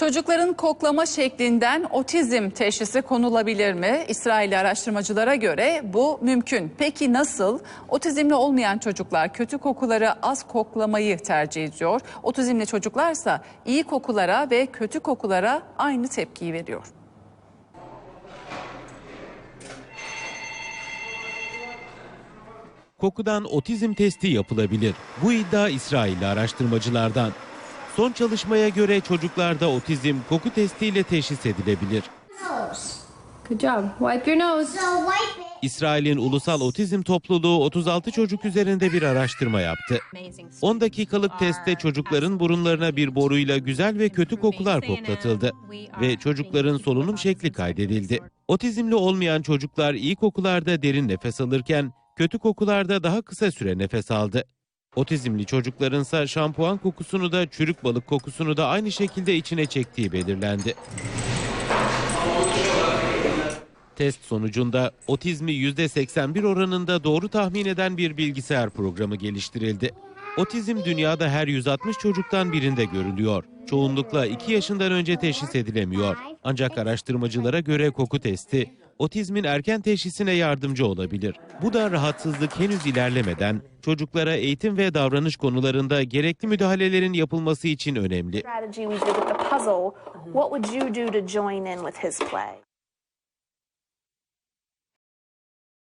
Çocukların koklama şeklinden otizm teşhisi konulabilir mi? İsrailli araştırmacılara göre bu mümkün. Peki nasıl? Otizmli olmayan çocuklar kötü kokuları az koklamayı tercih ediyor. Otizmli çocuklarsa iyi kokulara ve kötü kokulara aynı tepkiyi veriyor. kokudan otizm testi yapılabilir. Bu iddia İsrailli araştırmacılardan. Son çalışmaya göre çocuklarda otizm koku testiyle teşhis edilebilir. Good job. Wipe your nose. So wipe it. İsrail'in Ulusal Otizm Topluluğu 36 çocuk üzerinde bir araştırma yaptı. 10 dakikalık testte çocukların burunlarına bir boruyla güzel ve kötü kokular koklatıldı ve çocukların solunum şekli kaydedildi. Otizmli olmayan çocuklar iyi kokularda derin nefes alırken kötü kokularda daha kısa süre nefes aldı. Otizmli çocuklarınsa şampuan kokusunu da çürük balık kokusunu da aynı şekilde içine çektiği belirlendi. Test sonucunda otizmi %81 oranında doğru tahmin eden bir bilgisayar programı geliştirildi. Otizm dünyada her 160 çocuktan birinde görülüyor. Çoğunlukla 2 yaşından önce teşhis edilemiyor. Ancak araştırmacılara göre koku testi otizmin erken teşhisine yardımcı olabilir. Bu da rahatsızlık henüz ilerlemeden çocuklara eğitim ve davranış konularında gerekli müdahalelerin yapılması için önemli.